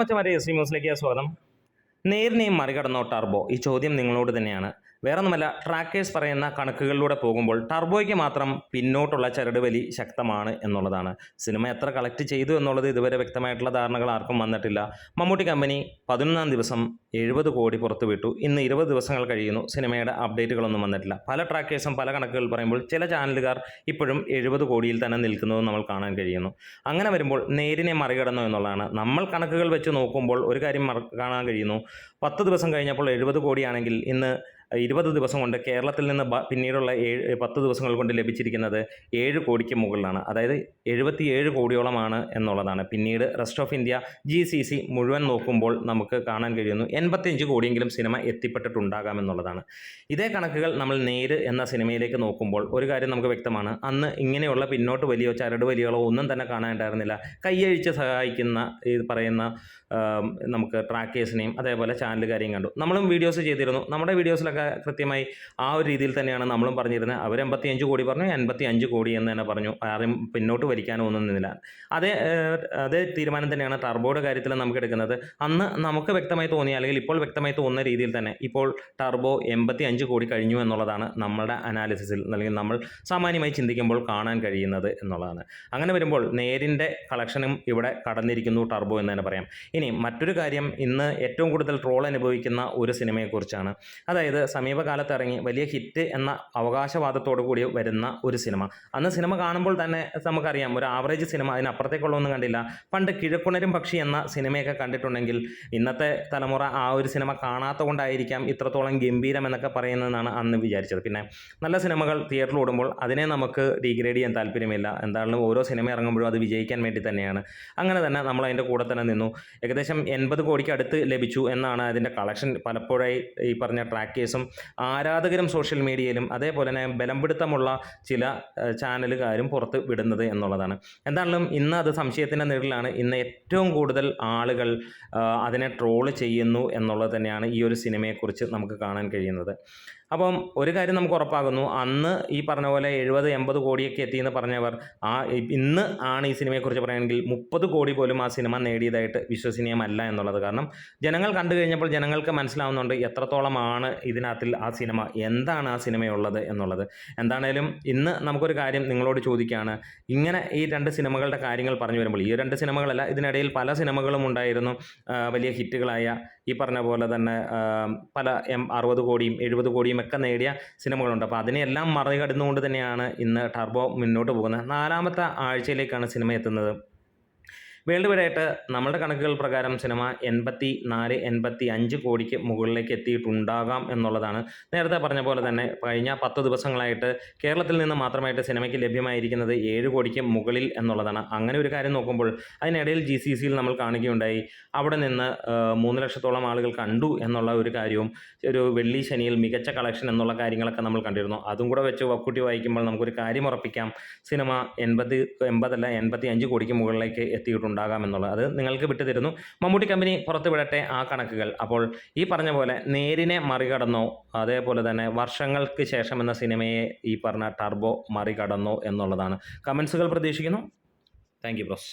മറ്റേ എസ് ന്യൂസിലേക്ക് സ്വാഗതം. നേരിനെയും മറികടന്നോ ടർബോ ഈ ചോദ്യം നിങ്ങളോട് തന്നെയാണ്. വേറൊന്നുമല്ല ട്രാക്കേഴ്സ് പറയുന്ന കണക്കുകളിലൂടെ പോകുമ്പോൾ ടർബോയ്ക്ക് മാത്രം പിന്നോട്ടുള്ള ചരടുവലി ശക്തമാണ് എന്നുള്ളതാണ്. സിനിമ എത്ര കളക്ട് ചെയ്തു എന്നുള്ളത് ഇതുവരെ വ്യക്തമായിട്ടുള്ള ധാരണകൾ ആർക്കും വന്നിട്ടില്ല. മമ്മൂട്ടി കമ്പനി പതിനൊന്നാം ദിവസം എഴുപത് കോടി പുറത്തുവിട്ടു. ഇന്ന് ഇരുപത് ദിവസങ്ങൾ കഴിയുന്നു സിനിമയുടെ അപ്ഡേറ്റുകളൊന്നും വന്നിട്ടില്ല. പല ട്രാക്കേഴ്സും പല കണക്കുകൾ പറയുമ്പോൾ ചില ചാനലുകാർ ഇപ്പോഴും എഴുപത് കോടിയിൽ തന്നെ നിൽക്കുന്നത് നമ്മൾ കാണാൻ കഴിയുന്നു. അങ്ങനെ വരുമ്പോൾ നേരിനെ മറികടന്നു എന്നുള്ളതാണ്. നമ്മൾ കണക്കുകൾ വെച്ച് നോക്കുമ്പോൾ ഒരു കാര്യം കാണാൻ കഴിയുന്നു. പത്ത് ദിവസം കഴിഞ്ഞപ്പോൾ എഴുപത് കോടിയാണെങ്കിൽ ഇന്ന് ഇരുപത് ദിവസം കൊണ്ട് കേരളത്തിൽ നിന്ന് പിന്നീടുള്ള ഏഴ് പത്ത് ദിവസങ്ങൾ കൊണ്ട് ലഭിച്ചിരിക്കുന്നത് ഏഴ് കോടിക്ക് മുകളിലാണ്. അതായത് എഴുപത്തിയേഴ് കോടിയോളമാണ് എന്നുള്ളതാണ്. പിന്നീട് rest of India G C C മുഴുവൻ നോക്കുമ്പോൾ നമുക്ക് കാണാൻ കഴിയുന്നു എൺപത്തിയഞ്ച് കോടിയെങ്കിലും സിനിമ എത്തിപ്പെട്ടിട്ടുണ്ടാകാം എന്നുള്ളതാണ്. ഇതേ കണക്കുകൾ നമ്മൾ നേര് എന്ന സിനിമയിലേക്ക് നോക്കുമ്പോൾ ഒരു കാര്യം നമുക്ക് വ്യക്തമാണ്. അന്ന് ഇങ്ങനെയുള്ള പിന്നോട്ട് വലിയോ ചരട് വലികളോ ഒന്നും തന്നെ കാണാനുണ്ടായിരുന്നില്ല കൈയഴിച്ച് സഹായിക്കുന്ന ഈ പറയുന്ന നമുക്ക് ട്രാക്കേഴ്സിനെയും അതേപോലെ ചാനലുകാരെയും കണ്ടു. നമ്മളും വീഡിയോസ് ചെയ്തിരുന്നു. നമ്മുടെ വീഡിയോസിലൊക്കെ കൃത്യമായി ആ ഒരു രീതിയിൽ തന്നെയാണ് നമ്മളും പറഞ്ഞിരുന്നത്. അവർ എൺപത്തി അഞ്ച് കോടി പറഞ്ഞു എൺപത്തി അഞ്ച് കോടി എന്ന് തന്നെ പറഞ്ഞു. ആരും പിന്നോട്ട് വലിക്കാനോ ഒന്നും നിന്നില്ല. അതേ അതേ തീരുമാനം തന്നെയാണ് ടർബോയുടെ കാര്യത്തിൽ നമുക്ക് എടുക്കുന്നത്. അന്ന് നമുക്ക് വ്യക്തമായി തോന്നിയ അല്ലെങ്കിൽ ഇപ്പോൾ വ്യക്തമായി തോന്നുന്ന രീതിയിൽ തന്നെ ഇപ്പോൾ ടർബോ എൺപത്തി അഞ്ച് കോടി കഴിഞ്ഞു എന്നുള്ളതാണ് നമ്മളുടെ അനാലിസിസിൽ അല്ലെങ്കിൽ നമ്മൾ സാമാന്യമായി ചിന്തിക്കുമ്പോൾ കാണാൻ കഴിയുന്നത് എന്നുള്ളതാണ്. അങ്ങനെ വരുമ്പോൾ നേരിന്റെ കളക്ഷനും ഇവിടെ കടന്നിരിക്കുന്നു ടർബോ എന്ന് തന്നെ പറയാം. ഇനി മറ്റൊരു കാര്യം ഇന്ന് ഏറ്റവും കൂടുതൽ ട്രോൾ അനുഭവിക്കുന്ന ഒരു സിനിമയെക്കുറിച്ചാണ്. അതായത് സമീപകാലത്ത് ഇറങ്ങി വലിയ ഹിറ്റ് എന്ന അവകാശവാദത്തോടു കൂടി വരുന്ന ഒരു സിനിമ അന്ന് സിനിമ കാണുമ്പോൾ തന്നെ നമുക്കറിയാം ഒരു ആവറേജ് സിനിമ അതിനപ്പുറത്തേക്കുള്ളൊന്നും കണ്ടില്ല. പണ്ട് കിഴക്കുണരും പക്ഷി എന്ന സിനിമയൊക്കെ കണ്ടിട്ടുണ്ടെങ്കിൽ ഇന്നത്തെ തലമുറ ആ ഒരു സിനിമ കാണാത്ത കൊണ്ടായിരിക്കാം ഇത്രത്തോളം ഗംഭീരം എന്നൊക്കെ പറയുന്നതെന്നാണ് അന്ന് വിചാരിച്ചത്. പിന്നെ നല്ല സിനിമകൾ തിയേറ്ററിൽ ഓടുമ്പോൾ അതിനെ നമുക്ക് ഡീഗ്രേഡ് ചെയ്യാൻ താല്പര്യമില്ല. എന്തായാലും ഓരോ സിനിമ ഇറങ്ങുമ്പോഴും അത് വിജയിക്കാൻ വേണ്ടി തന്നെയാണ്. അങ്ങനെ തന്നെ നമ്മൾ അതിന്റെ കൂടെ തന്നെ നിന്നു. ഏകദേശം എൺപത് കോടിക്ക് അടുത്ത് ലഭിച്ചു എന്നാണ് അതിന്റെ കളക്ഷൻ പലപ്പോഴായി ഈ പറഞ്ഞ ട്രാക്കേഴ്സും ആരാധകരും സോഷ്യൽ മീഡിയയിലും അതേപോലെ തന്നെ ബലംപിടുത്തമുള്ള ചില ചാനലുകാരും പുറത്ത് വിടുന്നത് എന്നുള്ളതാണ്. എന്താണെങ്കിലും ഇന്ന് അത് സംശയത്തിന്റെ നിഴലിലാണ്. ഇന്ന് ഏറ്റവും കൂടുതൽ ആളുകൾ അതിനെ ട്രോൾ ചെയ്യുന്നു എന്നുള്ളത് തന്നെയാണ് ഈ ഒരു സിനിമയെക്കുറിച്ച് നമുക്ക് കാണാൻ കഴിയുന്നത്. അപ്പം ഒരു കാര്യം നമുക്ക് ഉറപ്പാകുന്നു. അന്ന് ഈ പറഞ്ഞ പോലെ എഴുപത് എൺപത് കോടിയൊക്കെ എത്തിയെന്ന് പറഞ്ഞവർ ആ ഇന്ന് ആണ് ഈ സിനിമയെക്കുറിച്ച് പറയുകയാണെങ്കിൽ മുപ്പത് കോടി പോലും ആ സിനിമ നേടിയതായിട്ട് വിശ്വസനീയമല്ല എന്നുള്ളത്. കാരണം ജനങ്ങൾ കണ്ടു കഴിഞ്ഞപ്പോൾ ജനങ്ങൾക്ക് മനസ്സിലാവുന്നുണ്ട് എത്രത്തോളമാണ് ഇതിനകത്തിൽ ആ സിനിമ എന്താണ് ആ സിനിമയുള്ളത് എന്നുള്ളത്. എന്താണേലും ഇന്ന് നമുക്കൊരു കാര്യം നിങ്ങളോട് ചോദിക്കുകയാണ് ഇങ്ങനെ ഈ രണ്ട് സിനിമകളുടെ കാര്യങ്ങൾ പറഞ്ഞു വരുമ്പോൾ ഈ രണ്ട് സിനിമകളല്ല ഇതിനിടയിൽ പല സിനിമകളും ഉണ്ടായിരുന്നു. വലിയ ഹിറ്റുകളായ ഈ പറഞ്ഞ പോലെ തന്നെ പല എം അറുപത് കോടിയും എഴുപത് കോടിയും ഒക്കെ നേടിയ സിനിമകളുണ്ട്. അപ്പോൾ അതിനെയെല്ലാം മറികടന്നുകൊണ്ട് തന്നെയാണ് ഇന്ന് ടർബോ മുന്നോട്ട് പോകുന്നത്. നാലാമത്തെ ആഴ്ചയിലേക്കാണ് സിനിമ എത്തുന്നത്. വേൾഡ് വൈഡായിട്ട് നമ്മുടെ കണക്കുകൾ പ്രകാരം സിനിമ എൺപത്തി നാല് എൺപത്തി അഞ്ച് കോടിക്ക് മുകളിലേക്ക് എത്തിയിട്ടുണ്ടാകാം എന്നുള്ളതാണ്. നേരത്തെ പറഞ്ഞ പോലെ തന്നെ കഴിഞ്ഞ പത്ത് ദിവസങ്ങളായിട്ട് കേരളത്തിൽ നിന്ന് മാത്രമായിട്ട് സിനിമയ്ക്ക് ലഭ്യമായിരിക്കുന്നത് ഏഴ് കോടിക്ക് മുകളിൽ എന്നുള്ളതാണ്. അങ്ങനെ ഒരു കാര്യം നോക്കുമ്പോൾ അതിനിടയിൽ ജി സി സിയിൽ നമ്മൾ കാണുകയുണ്ടായി. അവിടെ നിന്ന് മൂന്ന് ലക്ഷത്തോളം ആളുകൾ കണ്ടു എന്നുള്ള ഒരു കാര്യവും ഒരു വെള്ളി ശനിയിൽ മികച്ച കളക്ഷൻ എന്നുള്ള കാര്യങ്ങളൊക്കെ നമ്മൾ കണ്ടിരുന്നു. അതും കൂടെ വെച്ച് വക്കൂട്ടി വായിക്കുമ്പോൾ നമുക്കൊരു കാര്യം ഉറപ്പിക്കാം. സിനിമ എൺപത് എൺപതല്ല എൺപത്തി അഞ്ച് കോടിക്ക് മുകളിലേക്ക് എത്തിയിട്ടുണ്ടാകാം. എന്നുള്ളത് അത് നിങ്ങൾക്ക് വിട്ടുതരുന്നു മമ്മൂട്ടി കമ്പനി പുറത്തുവിടട്ടെ ആ കണക്കുകൾ. അപ്പോൾ ഈ പറഞ്ഞ പോലെ നേരിനെ മറികടന്നോ അതേപോലെ തന്നെ വർഷങ്ങൾക്ക് ശേഷം എന്ന സിനിമയെ ഈ പറഞ്ഞ ടർബോ മറികടന്നോ എന്നുള്ളതാണ്. കമൻസുകൾ പ്രതീക്ഷിക്കുന്നു. Thank you bros